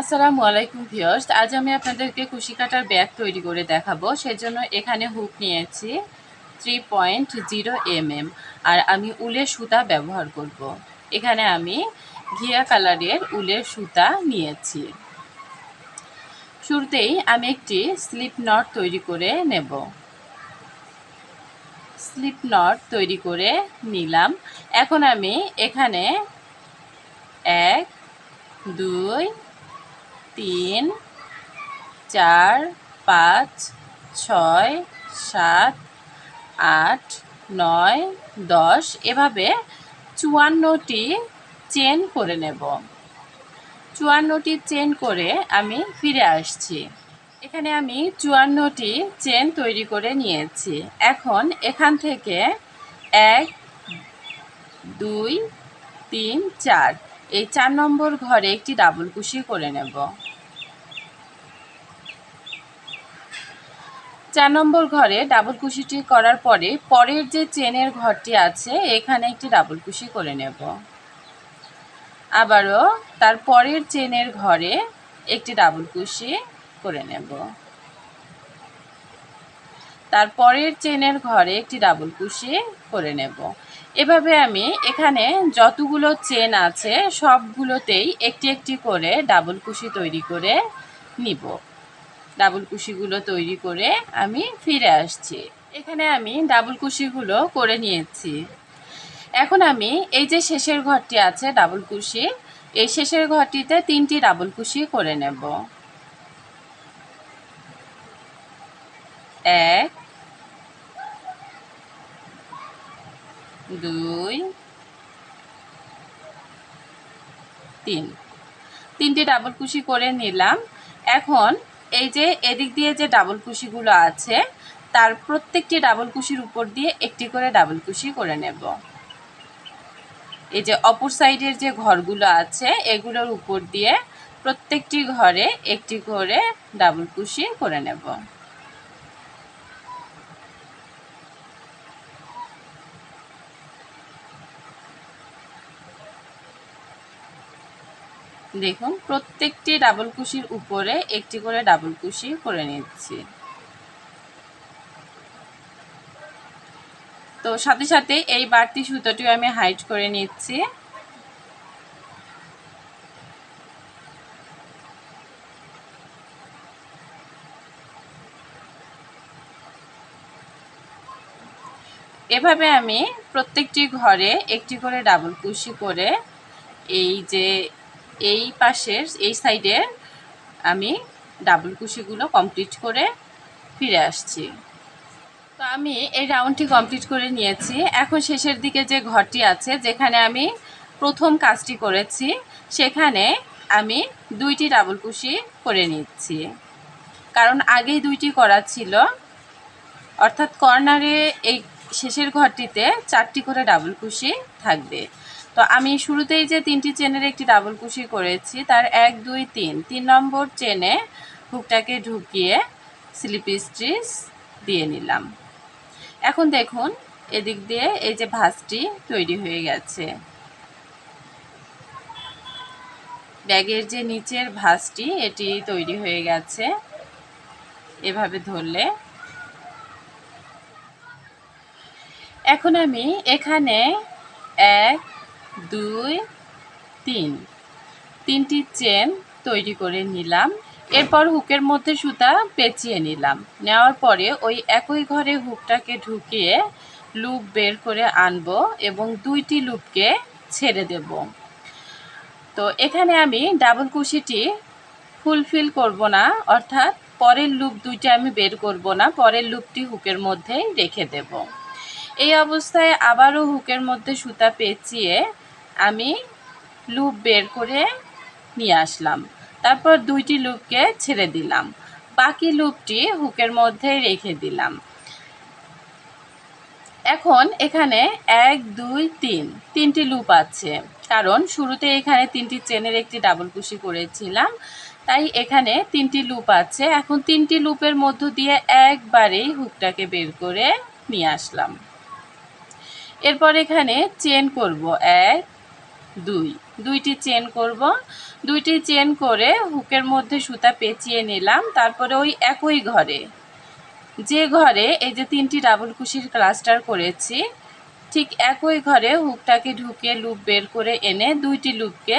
আসসালামু আলাইকুম ভিউয়ার্স। আজ আমি আপনাদেরকে কুশি কাটার ব্যাগ তৈরি করে দেখাবো। সেজন্য এখানে হুক নিয়েছি three point zero M M আর আমি উলের সুতা ব্যবহার করব। এখানে আমি ঘিয়া কালারের উলের সুতা নিয়েছি। শুরুতেই আমি একটি স্লিপ নট তৈরি করে নেব। স্লিপ নট তৈরি করে নিলাম। এখন আমি এখানে এক, দুই তিন, চার, পাঁচ, ছয়, সাত, আট, নয়, দশ এভাবে চুয়ান্নটি চেন করে নেব। চুয়ান্নটি চেন করে আমি ফিরে আসছি। এখানে আমি চুয়ান্নটি চেন তৈরি করে নিয়েছি। এখন এখান থেকে এক, দুই, তিন, চার, এই চার নম্বর ঘরে একটি ডাবল কুশি করে নেব। চার নম্বর ঘরে ডাবল কুশিটি করার পরে পরের যে চেনের ঘরটি আছে, এখানে একটি ডাবল কুশি করে নেব। আবারও তার পরের চেনের ঘরে একটি ডাবল কুশি করে নেব। তার পরের চেনের ঘরে একটি ডাবল কুশি করে নেব। এভাবে আমি এখানে যতগুলো চেন আছে, সবগুলোতেই একটি একটি করে ডাবল কুশি তৈরি করে নিব। ডাবল কুশিগুলো তৈরি করে আমি ফিরে আসছি। এখানে আমি ডাবল কুশিগুলো করে নিয়েছি। এখন আমি এই যে শেষের ঘরটি আছে ডাবল কুশি, এই শেষের ঘরটিতে তিনটি ডাবল কুশি করে নেব। এক, দুই, তিন। তিনটি ডাবল কুশি করে নিলাম। এখন এই যে এদিক দিয়ে যে ডাবল কুশিগুলো আছে, তার প্রত্যেকটি ডাবল কুশির উপর দিয়ে একটি করে ডাবল কুশি করে নেব। এই যে অপর সাইডের যে ঘরগুলো আছে, এগুলোর উপর দিয়ে প্রত্যেকটি ঘরে একটি করে ডাবল কুশি করে নেব। দেখুন, প্রত্যেকটি ডাবল কুশির উপরে একটি করে ডাবল কুশি করে নিচ্ছি। তো সাথে সাথে এই বাড়তি সুতোটিও আমি হাইট করে নিচ্ছি। এভাবে আমি প্রত্যেকটি ঘরে একটি করে ডাবল কুশি করে এই যে এই পাশের, এই সাইডে আমি ডাবল কুশিগুলো কমপ্লিট করে ফিরে আসছি। তো আমি এই রাউন্ডটি কমপ্লিট করে নিয়েছি। এখন শেষের দিকে যে ঘরটি আছে, যেখানে আমি প্রথম কাজটি করেছি, সেখানে আমি দুইটি ডাবল কুশি করে নিচ্ছি। কারণ আগেই দুইটি করা ছিল। অর্থাৎ কর্নারে এই শেষের ঘরটিতে চারটি করে ডাবল কুশি থাকবে। তো আমি শুরুতেই যে তিনটি চেনের একটি ডাবল কুশি করেছি, তার এক, দুই, তিন। তিন নম্বর চেনে হুকটাকে ঢুকিয়ে স্লিপ স্টিচ দিয়ে নিলাম। এখন দেখুন, এদিক দিয়ে এই যে ভাঁজটি তৈরি হয়ে গেছে। ব্যাগের যে নিচের ভাঁজটি, এটি তৈরি হয়ে গেছে। এভাবে ধরলে। এখন আমি এখানে এক দুই, তিন। তিনটি চেন তৈরি করে নিলাম। এরপর হুকের মধ্যে সুতা পেঁচিয়ে নিলাম। নেওয়ার পরে ওই একই ঘরে হুকটাকে ঢুকিয়ে লুপ বের করে আনব এবং দুইটি লুপকে ছেড়ে দেব। তো এখানে আমি ডাবল কুশিটি ফুলফিল করব না, অর্থাৎ পরের লুপ দুইটা আমি বের করব না, পরের লুপটি হুকের মধ্যেই রেখে দেব। এই অবস্থায় আবারও হুকের মধ্যে সুতা পেঁচিয়ে আমি লুপ বের করে নিয়ে আসলাম। তারপর দুইটি লুপকে ছেড়ে দিলাম। বাকি লুপটি হুকের মধ্যে রেখে দিলাম। এখন এখানে এক, দুই, তিন, তিনটি লুপ আছে। কারণ শুরুতে এখানে তিনটি চেনের একটি ডাবল কুশি করেছিলাম। তাই এখানে তিনটি লুপ আছে। এখন তিনটি লুপের মধ্য দিয়ে একবারেই হুকটাকে বের করে নিয়ে আসলাম। এরপর এখানে চেন করব। এক দুই। দুইটি চেন করব। দুইটি চেন করে হুকের মধ্যে সুতা পেঁচিয়ে নিলাম, তারপরে ওই একই ঘরে। যে ঘরে এই যে তিনটি ডাবল কুশির ক্লাস্টার করেছি, ঠিক একই ঘরে হুকটাকে ঢুকিয়ে লুপ বের করে এনে দুইটি লুপকে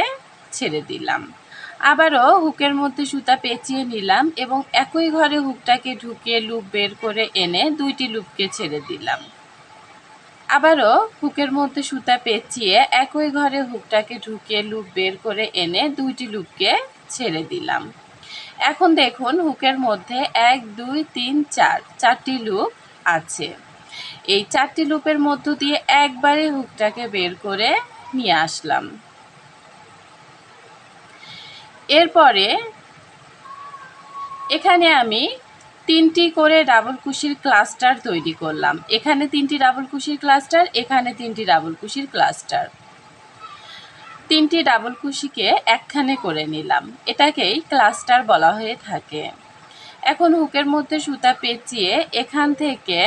ছেড়ে দিলাম। আবারও হুকের মধ্যে সুতা পেঁচিয়ে নিলাম এবং একই ঘরে হুকটাকে ঢুকিয়ে লুপ বের করে এনে দুইটি লুপকে ছেড়ে দিলাম। আবারও হুকের মধ্যে সুতা পেঁচিয়ে একই ঘরে হুকটাকে ঢুকিয়ে লুপ বের করে এনে দুইটি লুপকে ছেড়ে দিলাম। এখন দেখুন হুকের মধ্যে এক, দুই, তিন, চার, চারটি লুপ আছে। এই চারটি লুপের মধ্য দিয়ে একবারে হুকটাকে বের করে নিয়ে আসলাম। এরপরে এখানে আমি তিনটি করে ডাবল কুশির ক্লাস্টার তৈরি করলাম। এখানে তিনটি ডাবল কুশির ক্লাস্টার, এখানে তিনটি ডাবল কুশির ক্লাস্টার। তিনটি ডাবল কুশিকে একখানে করে নিলাম। এটাকেই ক্লাস্টার বলা হয়ে থাকে। এখন হুকের মধ্যে সুতা পেঁচিয়ে এখান থেকে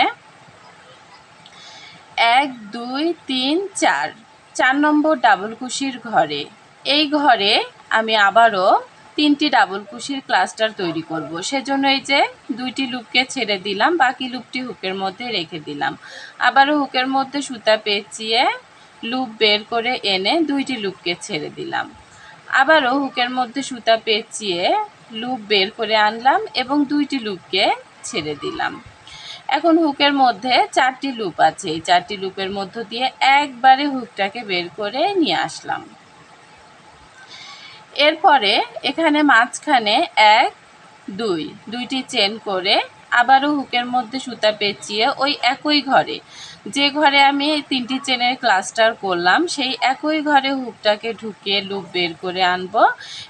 এক, দুই, তিন, চার চার নম্বর ডাবল কুশির ঘরে। এই ঘরে আমি আবারও তিনটি ডাবল কুশির ক্লাস্টার তৈরি করব। সেজন্য এই যে দুইটি লুপকে ছেড়ে দিলাম, বাকি লুপটি হুকের মধ্যে রেখে দিলাম। আবারও হুকের মধ্যে সুতা পেঁচিয়ে লুপ বের করে এনে দুইটি লুপকে ছেড়ে দিলাম। আবারও হুকের মধ্যে সুতা পেঁচিয়ে লুপ বের করে আনলাম এবং দুইটি লুপকে ছেড়ে দিলাম। এখন হুকের মধ্যে চারটি লুপ আছে। এই চারটি লুপের মধ্য দিয়ে একবারে হুকটাকে বের করে নিয়ে আসলাম। এরপরে এখানে মাঝখানে এক, দুই, দুইটি চেন করে আবারও হুকের মধ্যে সুতা পেঁচিয়ে ওই একই ঘরে। যে ঘরে আমি এই তিনটি চেনের ক্লাস্টার করলাম, সেই একই ঘরে হুকটাকে ঢুকিয়ে লুপ বের করে আনব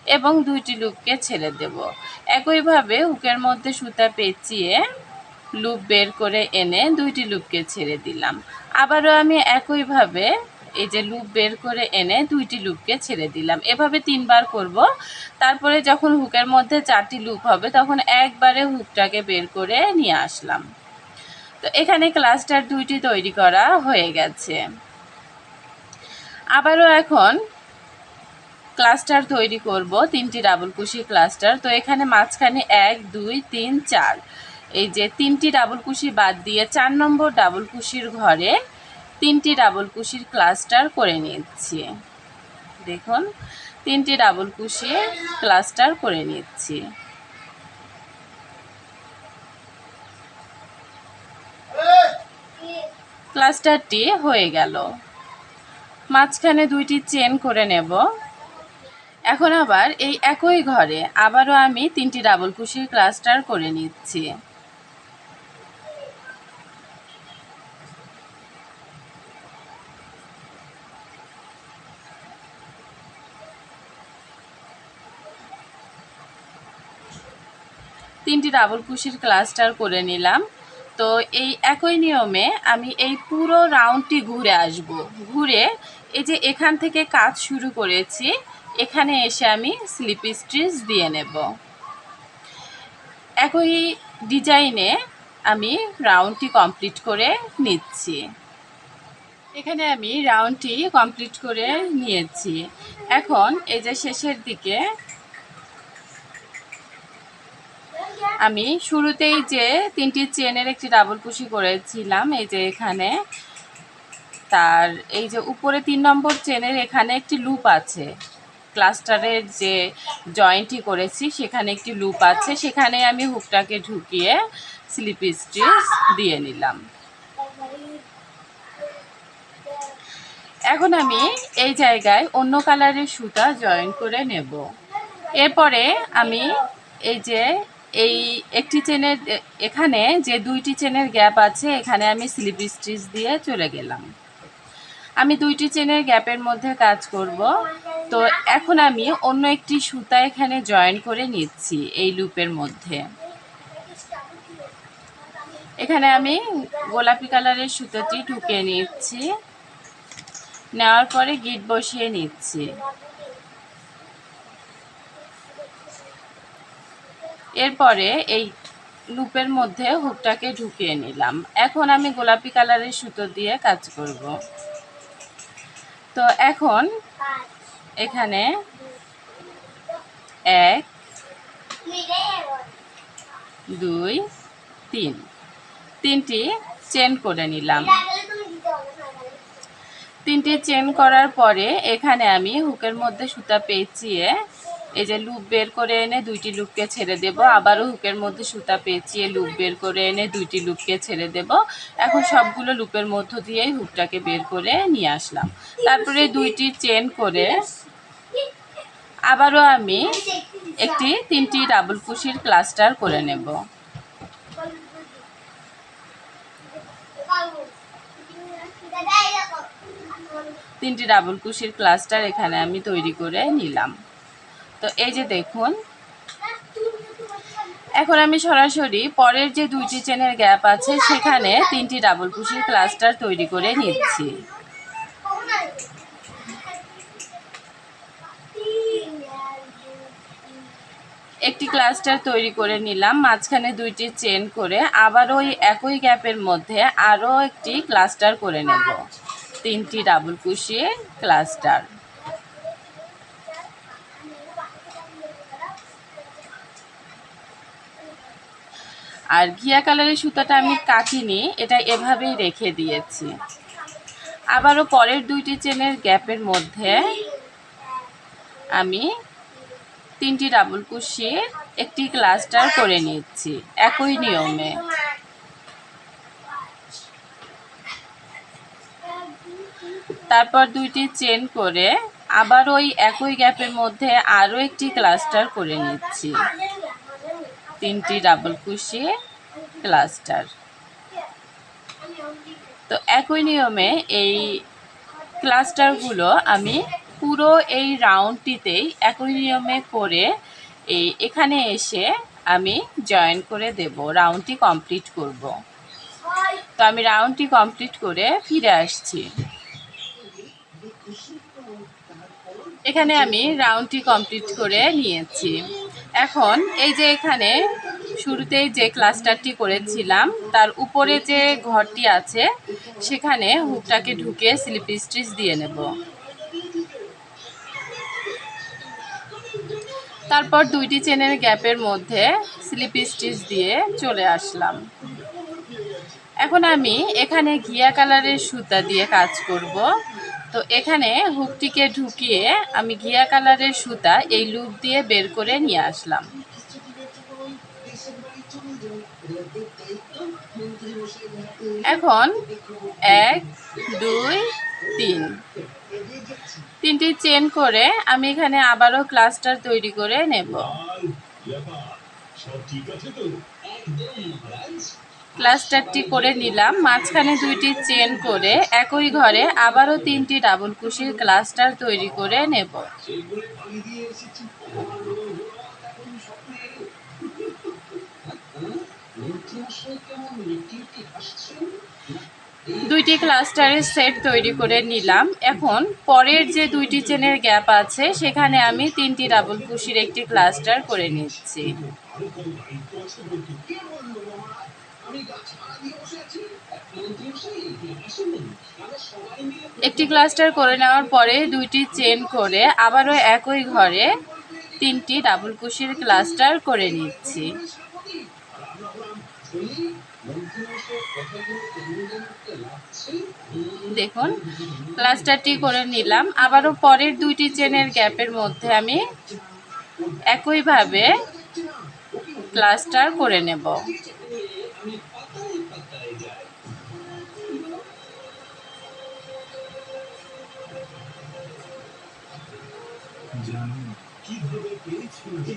এবং দুইটি লুপকে ছেড়ে দেব। একইভাবে হুকের মধ্যে সুতা পেঁচিয়ে লুপ বের করে এনে দুইটি লুপকে ছেড়ে দিলাম। আবারও আমি একইভাবে এই যে লুপ বের করে এনে দুইটি লুপকে ছেড়ে দিলাম। এভাবে তিনবার করব। তারপরে যখন হুকের মধ্যে চারটি লুপ হবে, তখন একবারে হুকটাকে বের করে নিয়ে আসলাম। তো এখানে ক্লাস্টার দুইটি তৈরি করা হয়ে গেছে। আবারও এখন ক্লাস্টার তৈরি করব, তিনটি ডাবল কুশি ক্লাস্টার তো এখানে মাঝখানে এক, দুই, তিন, চার। এই যে তিনটি ডাবল কুশি বাদ দিয়ে চার নম্বর ডাবল কুশির ঘরে তিনটি ডাবল কুশির ক্লাস্টার করে নিচ্ছি দেখুন, তিনটি ডাবল কুশি ক্লাস্টার করে নিচ্ছি ক্লাস্টারটি হয়ে গেল। মাঝখানে দুইটি চেন করে নেব। এখন আবার এই একই ঘরে আবারও আমি তিনটি ডাবল কুশির ক্লাস্টার করে নিচ্ছি। তিনটি ডাবল কুশির ক্লাস্টার করে নিলাম। তো এই একই নিয়মে আমি এই পুরো রাউন্ডটি ঘুরে আসব। ঘুরে এই যে এখান থেকে কাজ শুরু করেছি, এখানে এসে আমি স্লিপ স্টিচ দিয়ে নেব। একই ডিজাইনে আমি রাউন্ডটি কমপ্লিট করে নিচ্ছি। এখানে আমি রাউন্ডটি কমপ্লিট করে নিয়েছি। এখন এই যে শেষের দিকে আমি শুরুতেই যে তিনটি চেনের একটি ডাবল কুশি করেছিলাম, এই যে এখানে, তার এই যে উপরে তিন নম্বর চেনের এখানে একটি লুপ আছে। ক্লাস্টারের যে জয়েন্টটি করেছি, সেখানে একটি লুপ আছে। সেখানে আমি হুকটাকে ঢুকিয়ে স্লিপ স্টিচ দিয়ে নিলাম। এখন আমি এই জায়গায় অন্য কালারের সুতা জয়েন করে নেব। এরপরে আমি এই যে এই একটি চেনের এখানে যে দুইটি চেনের গ্যাপ আছে, এখানে আমি স্লিপ স্টিচ দিয়ে চলে গেলাম। আমি দুইটি চেনের গ্যাপের মধ্যে কাজ করব। তো এখন আমি অন্য একটি সুতা এখানে জয়েন করে নিচ্ছি এই লুপের মধ্যে। এখানে আমি গোলাপি কালারের সুতোটি ঢুকিয়ে নিচ্ছি। নেওয়ার পরে গিট বসিয়ে নিচ্ছি। এরপরে এই লুপের মধ্যে হুকটাকে ঢুকিয়ে নিলাম। এখন আমি গোলাপি কালারের সুতো দিয়ে কাজ করব। তো এখন এখানে এক, দুই, তিন। তিনটি চেন করে নিলাম। তিনটি চেন করার পরে এখানে আমি হুকের মধ্যে সুতা পেঁচিয়ে এই যে লুপ বের করে এনে দুইটি লুপকে ছেড়ে দেব। আবারও হুকের মধ্যে সুতা পেঁচিয়ে লুপ বের করে এনে দুইটি লুপকে ছেড়ে দেব। এখন সবগুলো লুপের মধ্য দিয়েই হুকটাকে বের করে নিয়ে আসলাম। তারপরে দুইটি চেন করে আবারও আমি একটি তিনটি ডাবল কুশির ক্লাস্টার করে নেব। তিনটি ডাবল কুশির ক্লাস্টার এখানে আমি তৈরি করে নিলাম। তো এই যে দেখুন, এখন আমি সরাসরি পরের যে দুইটি চেনের গ্যাপ আছে, সেখানে তিনটি ডাবল কুশির ক্লাস্টার তৈরি করে নিচ্ছি। একটি ক্লাস্টার তৈরি করে নিলাম, মাঝখানে দুইটি চেন করে আবার ওই একই গ্যাপের মধ্যে আরও একটি ক্লাস্টার করে নেব। তিনটি ডাবল কুশিয়ে ক্লাস্টার আর ঘিয়া কালারের সুতাটা আমি কাটিনি, এটা এভাবেই রেখে দিয়েছি। আবারও পরের দুইটি চেনের গ্যাপের মধ্যে আমি তিনটি ডাবল কুশিয়ে একটি ক্লাস্টার করে নিচ্ছি, একই নিয়মে। তারপর দুইটি চেন করে আবার ওই একই গ্যাপের মধ্যে আরও একটি ক্লাস্টার করে নিচ্ছি। তিনটি ডাবল কুশি ক্লাস্টার। তো একই নিয়মে এই ক্লাস্টারগুলো আমি পুরো এই রাউন্ডটিতেই একই নিয়মে করে এই এখানে এসে আমি জয়েন করে দেব, রাউন্ডটি কমপ্লিট করব। তো আমি রাউন্ডটি কমপ্লিট করে ফিরে আসছি। এখানে আমি রাউন্ডটি কমপ্লিট করে নিয়েছি। এখন এই যে এখানে শুরুতেই যে ক্লাস্টারটি করেছিলাম, তার উপরে যে ঘরটি আছে, সেখানে হুকটাকে ঢুকে স্লিপ স্টিচ দিয়ে নেব। তারপর দুইটি চেনের গ্যাপের মধ্যে স্লিপ স্টিচ দিয়ে চলে আসলাম। এখন আমি এখানে ঘিয়া কালারের সুতা দিয়ে কাজ করব। তো এখানে হুকটিকে ঢুকিয়ে আমি ঘিয়া কালারের সুতা এই লুপ দিয়ে বের করে নিয়ে আসলাম। এখন এক, দুই, তিন। তিনটি চেন করে আমি এখানে আবারও ক্লাস্টার তৈরি করে নেব। ক্লাস্টারটি করে নিলাম, মাঝখানে দুইটি চেন করে একই ঘরে আবারও তিনটি ডাবল কুশির ক্লাস্টার তৈরি করে নেব। দুইটি ক্লাস্টারের সেট তৈরি করে নিলাম। এখন পরের যে দুইটি চেনের গ্যাপ আছে, সেখানে আমি তিনটি ডাবল কুশির একটি ক্লাস্টার করে নিচ্ছি। একটি ক্লাস্টার করে নেওয়ার পরে দুইটি চেন করে আবারও একই ঘরে তিনটি ডাবল কুশির ক্লাস্টার করে নিচ্ছি। দেখুন, ক্লাস্টারটি করে নিলাম। আবারও পরের দুইটি চেনের গ্যাপের মধ্যে আমি একইভাবে ক্লাস্টার করে নেব।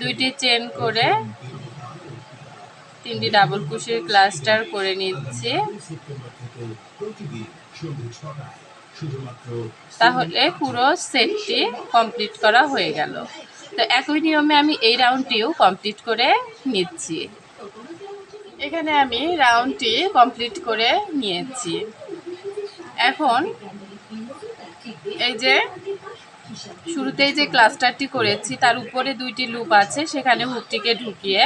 দুইটি চেন করে তিনটি ডাবল কুশির ক্লাস্টার করে নিচ্ছি। তাহলে পুরো সেটটি কমপ্লিট করা হয়ে গেল। তো একই নিয়মে আমি এই রাউন্ডটিও কমপ্লিট করে নিচ্ছি। এখানে আমি রাউন্ডটি কমপ্লিট করে নিয়েছি। এখন এই যে শুরুতেই যে ক্লাস্টারটি করেছি, তার উপরে দুইটি লুপ আছে, সেখানে হুকটিকে ঢুকিয়ে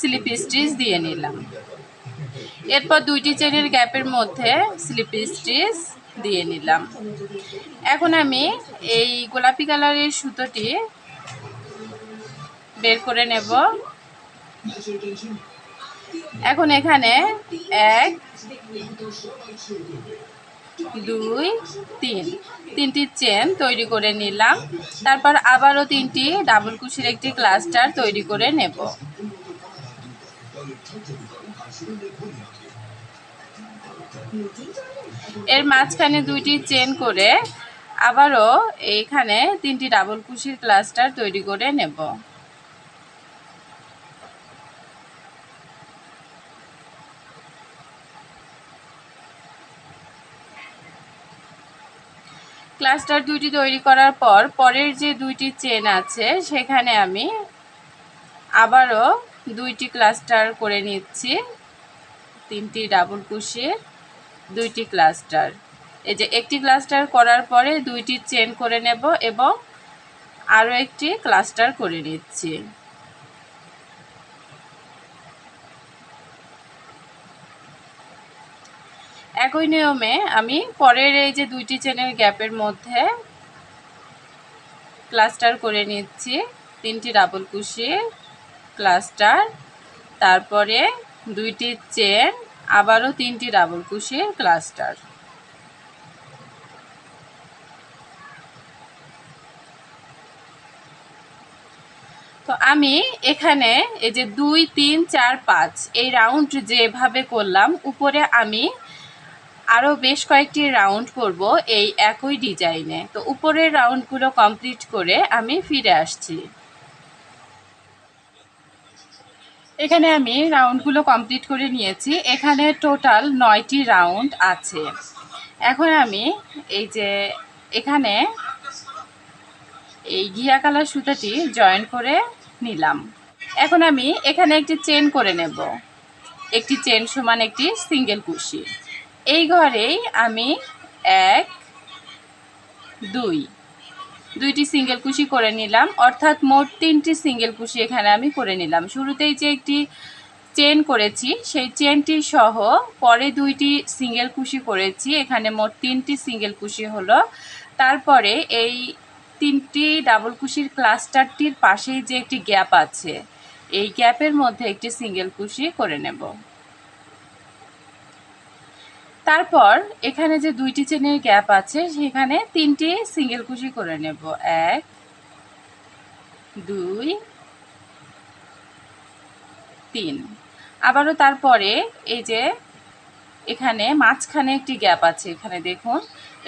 স্লিপ স্টিচ দিয়ে নিলাম। এরপর দুইটি চেনের গ্যাপের মধ্যে স্লিপ স্টিচ দিয়ে নিলাম। এখন আমি এই গোলাপি কালারের সুতোটি বের করে নেব। এখন এখানে এক দুই, তিন। তিনটি চেন তৈরি করে নিলাম। তারপর আবারও তিনটি ডাবল কুশির একটি ক্লাস্টার তৈরি করে নেব। এর মাঝখানে দুইটি চেন করে আবারও এইখানে তিনটি ডাবল কুশির ক্লাস্টার তৈরি করে নেব। ক্লাস্টার দুইটি তৈরি করার পর পরের যে দুইটি চেন আছে, সেখানে আমি আবারও দুইটি ক্লাস্টার করে নিচ্ছি। তিনটি ডাবল কুশির দুইটি ক্লাস্টার এই যে একটি ক্লাস্টার করার পরে দুইটি চেন করে নেব এবং আরও একটি ক্লাস্টার করে নিচ্ছি। একই নিয়মে আমি পরের এই যে দুইটি চেনের গ্যাপের মধ্যে ক্লাস্টার করে নিচ্ছি। তিনটি ডাবল কুশি ক্লাস্টার তারপরে দুইটি চেন আবারও তিনটি ডাবল কুশির ক্লাস্টার তো আমি এখানে এই যে দুই, তিন, চার, পাঁচ, এই রাউন্ড যেভাবে করলাম, উপরে আমি আরও বেশ কয়েকটি রাউন্ড করব এই একই ডিজাইনে তো উপরের রাউন্ডগুলো কমপ্লিট করে আমি ফিরে আসছি। এখানে আমি রাউন্ডগুলো কমপ্লিট করে নিয়েছি। এখানে টোটাল নয়টি রাউন্ড আছে। এখন আমি এই যে এখানে এই ঘিয়া কালার সুতাটি জয়েন করে নিলাম। এখন আমি এখানে একটি চেন করে নেব। একটি চেন সমান একটি সিঙ্গেল কুশি। এই ঘরেই আমি এক, দুই। দুইটি সিঙ্গেল কুশি করে নিলাম, অর্থাৎ মোট তিনটি সিঙ্গেল কুশি এখানে আমি করে নিলাম। শুরুতেই যে একটি চেন করেছি, সেই চেনটি সহ পরে দুইটি সিঙ্গেল কুশি করেছি, এখানে মোট তিনটি সিঙ্গেল কুশি হলো। তারপরে এই তিনটি ডাবল কুশির ক্লাস্টারটির পাশেই যে একটি গ্যাপ আছে, এই গ্যাপের মধ্যে একটি সিঙ্গেল কুশি করে নেব। তারপর এখানে যে দুইটি চেনের গ্যাপ আছে, সেখানে তিনটি সিঙ্গেল কুশি করে নেব। এক, দুই, তিন। আবারও তারপরে এই যে এখানে মাঝখানে একটি গ্যাপ আছে, এখানে দেখুন,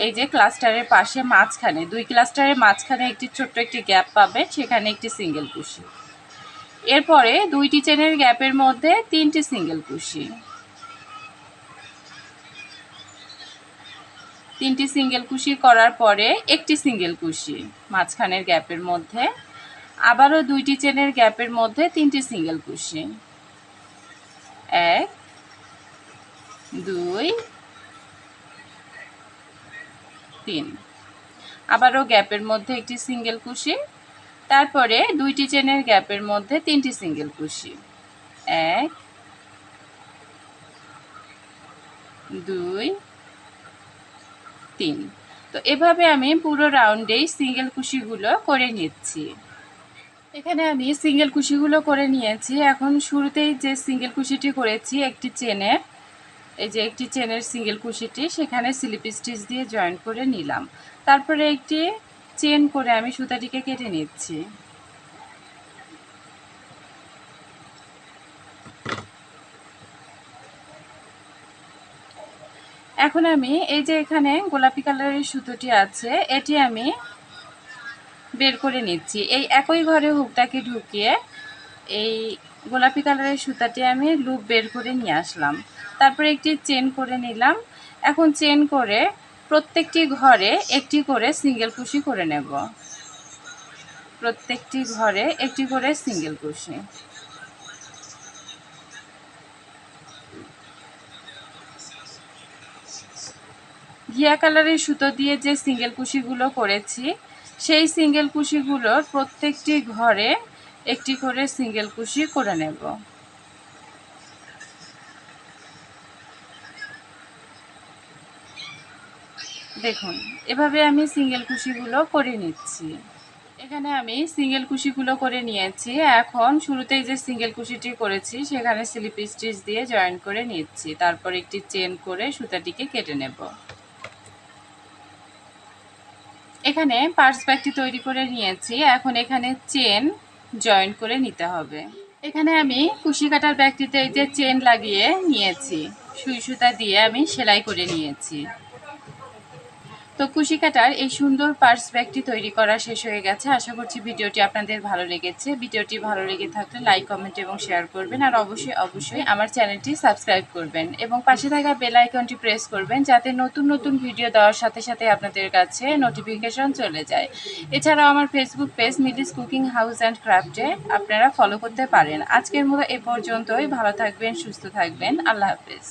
এই যে ক্লাস্টারের পাশে মাঝখানে, দুই ক্লাস্টারের মাঝখানে একটি ছোট্ট একটি গ্যাপ পাবে, সেখানে একটি সিঙ্গেল কুশি। এরপরে দুইটি চেনের গ্যাপের মধ্যে তিনটি সিঙ্গেল কুশি। তিনটি সিঙ্গেল কুশি করার পরে একটি সিঙ্গেল কুশি মাঝখানের গ্যাপের মধ্যে, আবারও দুইটি চেনের গ্যাপের মধ্যে তিনটি সিঙ্গেল কুশি। এক, দুই, তিন। আবারও গ্যাপের মধ্যে একটি সিঙ্গেল কুশি, তারপরে দুইটি চেনের গ্যাপের মধ্যে তিনটি সিঙ্গেল কুশি। এক, দুই তিন। তো এভাবে আমি পুরো রাউন্ডেই সিঙ্গেল কুশিগুলো করে নিচ্ছি। এখানে আমি সিঙ্গেল কুশিগুলো করে নিয়েছি। এখন শুরুতেই যে সিঙ্গেল কুশিটি করেছি, একটি চেনে, এই যে একটি চেনের সিঙ্গেল কুশিটি, সেখানে স্লিপ স্টিচ দিয়ে জয়েন করে নিলাম। তারপরে একটি চেন করে আমি সুতাটিকে কেটে নিচ্ছি। এখন আমি এই যে এখানে গোলাপি কালারের সুতোটি আছে, এটি আমি বের করে নিচ্ছি। এই একই ঘরে হুকটাকে ঢুকিয়ে এই গোলাপি কালারের সুতাটি আমি লুপ বের করে নিয়ে আসলাম। তারপরে একটি চেন করে নিলাম। এখন চেন করে প্রত্যেকটি ঘরে একটি করে সিঙ্গেল কুশি করে নেব। প্রত্যেকটি ঘরে একটি করে সিঙ্গেল কুশি। ঘিয়া কালারের সুতো দিয়ে যে সিঙ্গেল কুশিগুলো করেছি, সেই সিঙ্গেল কুশিগুলোর প্রত্যেকটি ঘরে একটি করে সিঙ্গেল কুশি করে নেব। দেখুন, এভাবে আমি সিঙ্গেল কুশিগুলো করে নিচ্ছি। এখানে আমি সিঙ্গেল কুশিগুলো করে নিয়েছি। এখন শুরুতেই যে সিঙ্গেল কুশিটি করেছি, সেখানে স্লিপ স্টিচ দিয়ে জয়েন করে নিচ্ছি। তারপর একটি চেন করে সুতাটিকে কেটে নেব। এখানে পার্স ব্যাগটি তৈরি করে নিয়েছি। এখন এখানে চেন জয়েন করে নিতে হবে। এখানে আমি কুশি কাটার ব্যাগটিতে এই যে চেন লাগিয়ে নিয়েছি। সুই সুতা দিয়ে আমি সেলাই করে নিয়েছি। তো কুশি কাটার এই সুন্দর পার্স ব্যাগটি তৈরি করা শেষ হয়ে গেছে। আশা করছি ভিডিওটি আপনাদের ভালো লেগেছে। ভিডিওটি ভালো লেগে থাকলে লাইক কমেন্ট এবং শেয়ার করবেন। আর অবশ্যই অবশ্যই আমার চ্যানেলটি সাবস্ক্রাইব করবেন এবং পাশে থাকা বেল আইকনটি প্রেস করবেন যাতে নতুন নতুন ভিডিও দেওয়ার সাথে সাথে আপনাদের কাছে নোটিফিকেশন চলে যায়। এছাড়াও আমার Facebook page Midi's cooking house and ক্রাফটে আপনারা ফলো করতে পারেন। আজকের মতো এ পর্যন্তই। ভালো থাকবেন, সুস্থ থাকবেন। আল্লাহ হাফেজ।